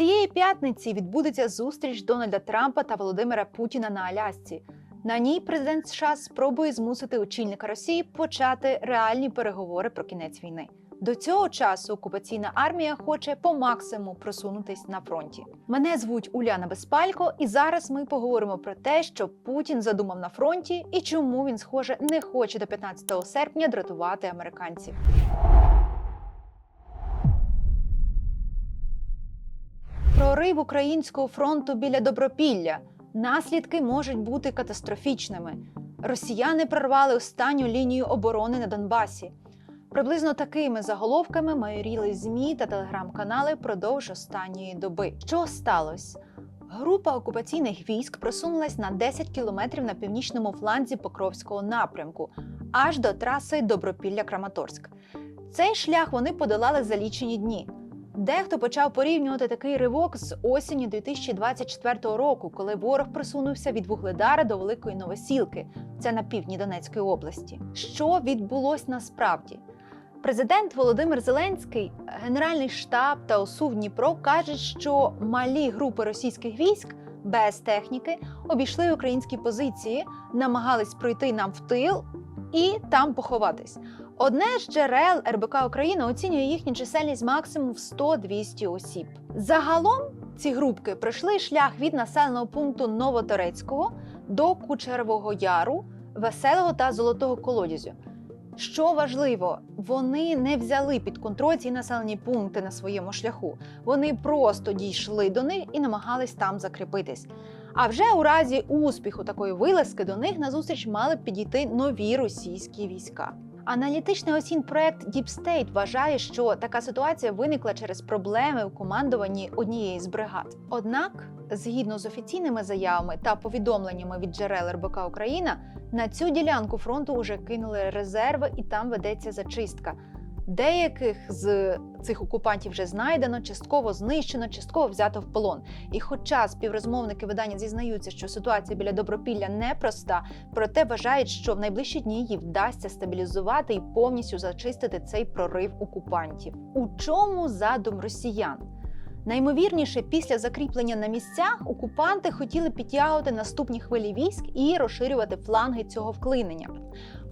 Цієї п'ятниці відбудеться зустріч Дональда Трампа та Володимира Путіна на Алясці. На ній президент США спробує змусити очільника Росії почати реальні переговори про кінець війни. До цього часу окупаційна армія хоче по максимуму просунутись на фронті. Мене звуть Уляна Безпалько, і зараз ми поговоримо про те, що Путін задумав на фронті і чому він, схоже, не хоче до 15 серпня дратувати американців. Прорив українського фронту біля Добропілля. Наслідки можуть бути катастрофічними. Росіяни прорвали останню лінію оборони на Донбасі. Приблизно такими заголовками майоріли ЗМІ та телеграм-канали продовж останньої доби. Що сталося? Група окупаційних військ просунулась на 10 кілометрів на північному фланзі Покровського напрямку, аж до траси Добропілля-Краматорськ. Цей шлях вони подолали за лічені дні. Дехто почав порівнювати такий ривок з осені 2024 року, коли ворог просунувся від Вугледара до Великої Новосілки, це на півдні Донецької області. Що відбулось насправді? Президент Володимир Зеленський, Генеральний штаб та ОСУ в Дніпро кажуть, що малі групи російських військ без техніки обійшли українські позиції, намагались пройти нам в тил і там поховатись. Одне з джерел РБК Україна оцінює їхню чисельність максимум в 100-200 осіб. Загалом ці групки пройшли шлях від населеного пункту Новоторецького до Кучерового Яру, Веселого та Золотого Колодязю. Що важливо, вони не взяли під контроль ці населені пункти на своєму шляху. Вони просто дійшли до них і намагались там закріпитись. А вже у разі успіху такої вилазки до них назустріч мали б підійти нові російські війська. Аналітичний осінь проект Deep State вважає, що така ситуація виникла через проблеми у командуванні однієї з бригад. Однак, згідно з офіційними заявами та повідомленнями від джерел РБК Україна, на цю ділянку фронту вже кинули резерви, і там ведеться зачистка. Деяких з цих окупантів вже знайдено, частково знищено, частково взято в полон. І хоча співрозмовники видання зізнаються, що ситуація біля Добропілля непроста, проте вважають, що в найближчі дні їй вдасться стабілізувати і повністю зачистити цей прорив окупантів. У чому задум росіян? Наймовірніше, після закріплення на місцях окупанти хотіли підтягувати наступні хвилі військ і розширювати фланги цього вклинення.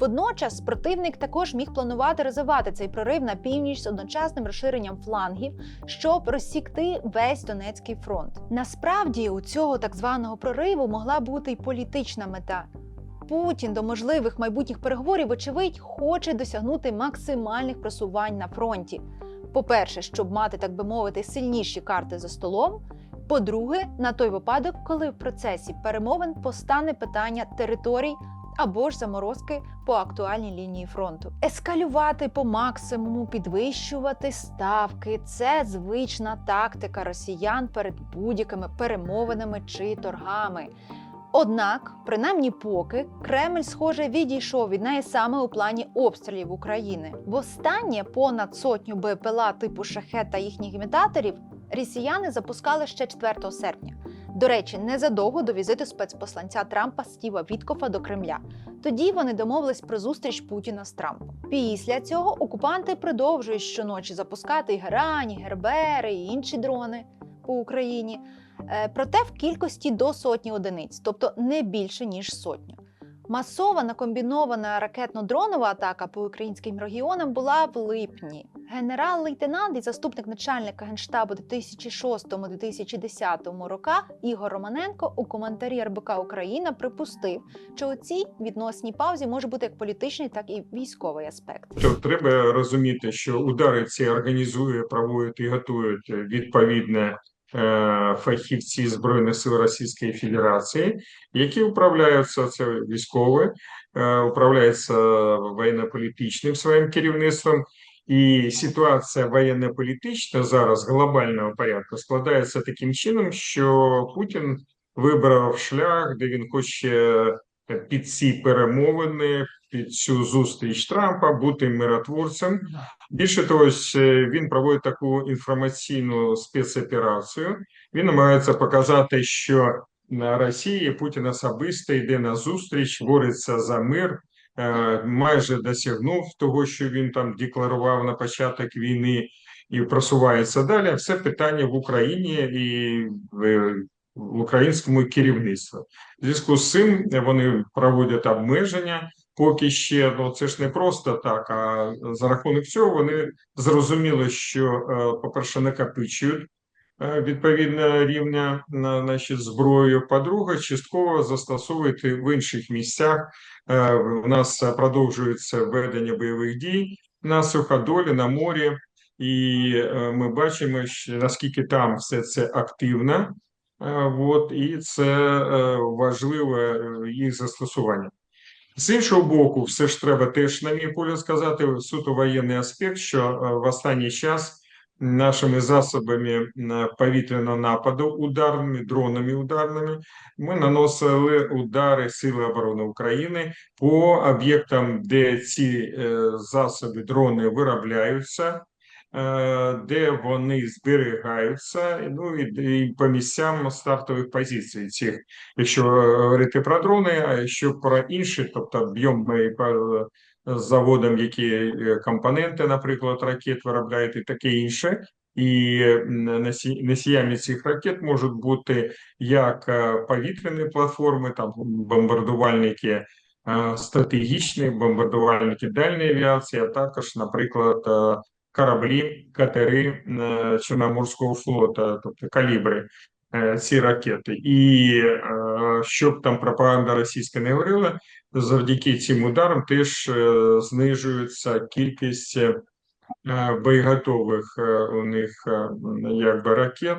Водночас противник також міг планувати розвивати цей прорив на північ з одночасним розширенням флангів, щоб розсікти весь Донецький фронт. Насправді у цього так званого прориву могла бути й політична мета. Путін до можливих майбутніх переговорів, вочевидь, хоче досягнути максимальних просувань на фронті. По-перше, щоб мати, так би мовити, сильніші карти за столом. По-друге, на той випадок, коли в процесі перемовин постане питання територій або ж заморозки по актуальній лінії фронту. Ескалювати по максимуму, підвищувати ставки це звична тактика росіян перед будь-якими перемовинами чи торгами. Однак, принаймні поки Кремль, схоже, відійшов від неї саме у плані обстрілів України. Востаннє понад сотню БПЛА типу шахет та їхніх імітаторів росіяни запускали ще 4 серпня. До речі, незадовго до візиту спецпосланця Трампа Стіва Віткофа до Кремля. Тоді вони домовились про зустріч Путіна з Трампом. Після цього окупанти продовжують щоночі запускати і герані, гербери і інші дрони по Україні. Е, проте в кількості до сотні одиниць, тобто не більше ніж сотню. Масована комбінована ракетно-дронова атака по українським регіонам була в липні. Генерал-лейтенант і заступник начальника генштабу 2006-2010 роках Ігор Романенко у коментарі РБК Україна припустив, що у цій відносній паузі може бути як політичний, так і військовий аспект. То треба розуміти, що удари ці організує, проводять і готують відповідне фахівці збройних сил Російської Федерації, які управляються це військове, е, управляються воєнно-політичним своїм керівництвом. І ситуація воєнно-політична зараз глобального порядку складається таким чином, що Путін вибрав шлях, де він хоче під ці перемовини, під цю зустріч Трампа бути миротворцем. Більше того, е, він проводить таку інформаційну спецоперацію. Він намагається показати, що на Росії Путін особисто йде на зустріч, бореться за мир, е, майже досягнув того, що він там декларував на початок війни. і просувається далі. Все питання в Україні і в, в українському керівництві. В зв'язку з цим вони проводять обмеження. Поки ще ну це ж не просто так. А за рахунок цього вони зрозуміли, що, е, по-перше, накопичують е, відповідно рівня на значить, зброю. По-друге, частково застосовують в інших місцях. Е, У нас продовжується ведення бойових дій на суходолі, на морі, і е, ми бачимо, що наскільки там все це активно. Е, От, і це е, важливе е, їх застосування. З іншого боку, все ж треба теж, на мій погляд, сказати суто воєнний аспект, що е, в останній час нашими засобами повітряного нападу, ударними, дронами ударними, ми наносили удари Сили оборони України по об'єктам, де ці е, засоби, дрони виробляються, де вони зберігаються, ну і, по місцям стартових позицій цих якщо говорити про дрони, а якщо про інші, тобто об'єм по заводам, які е, компоненти, наприклад, ракет виробляють і таке інше. І носі- носіями цих ракет можуть бути як е, повітряні платформи, там бомбардувальники е, стратегічні, бомбардувальники дальньої авіації, а також, наприклад, е, кораблі, катери е, Чорноморського флоту, тобто калібри е, ці ракети. І е, щоб там пропаганда російська не говорила, завдяки цим ударам теж знижується кількість боєготових у них якби ракет,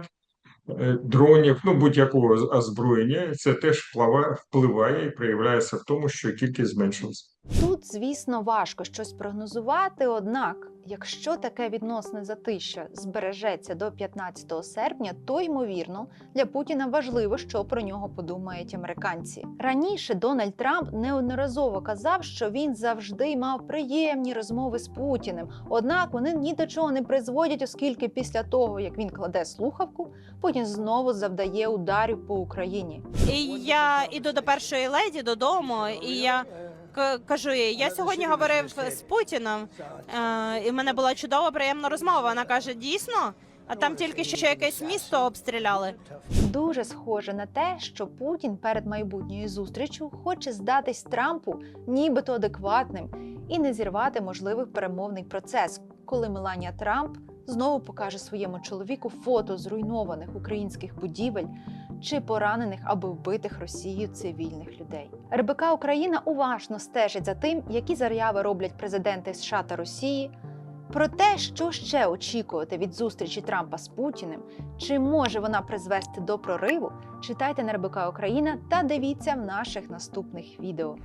дронів, ну будь-якого озброєння. Це теж впливає, впливає і проявляється в тому, що кількість зменшилася. Тут, звісно, важко щось прогнозувати. Однак, якщо таке відносне затища збережеться до 15 серпня, то ймовірно для Путіна важливо, що про нього подумають американці. Раніше Дональд Трамп неодноразово казав, що він завжди мав приємні розмови з Путіним. Однак вони ні до чого не призводять, оскільки після того, як він кладе слухавку, Путін знову завдає ударів по Україні. І я іду до першої леді додому, і я кажу їй, я сьогодні говорив з Путіном, е, і в мене була чудова приємна розмова. Вона каже: дійсно, а там тільки що якесь місто обстріляли. Дуже схоже на те, що Путін перед майбутньою зустрічю хоче здатись Трампу нібито адекватним і не зірвати можливий перемовний процес, коли Меланія Трамп знову покаже своєму чоловіку фото зруйнованих українських будівель чи поранених або вбитих Росією цивільних людей. РБК Україна уважно стежить за тим, які заяви роблять президенти США та Росії. Про те, що ще очікувати від зустрічі Трампа з Путіним, чи може вона призвести до прориву, читайте на РБК Україна та дивіться в наших наступних відео.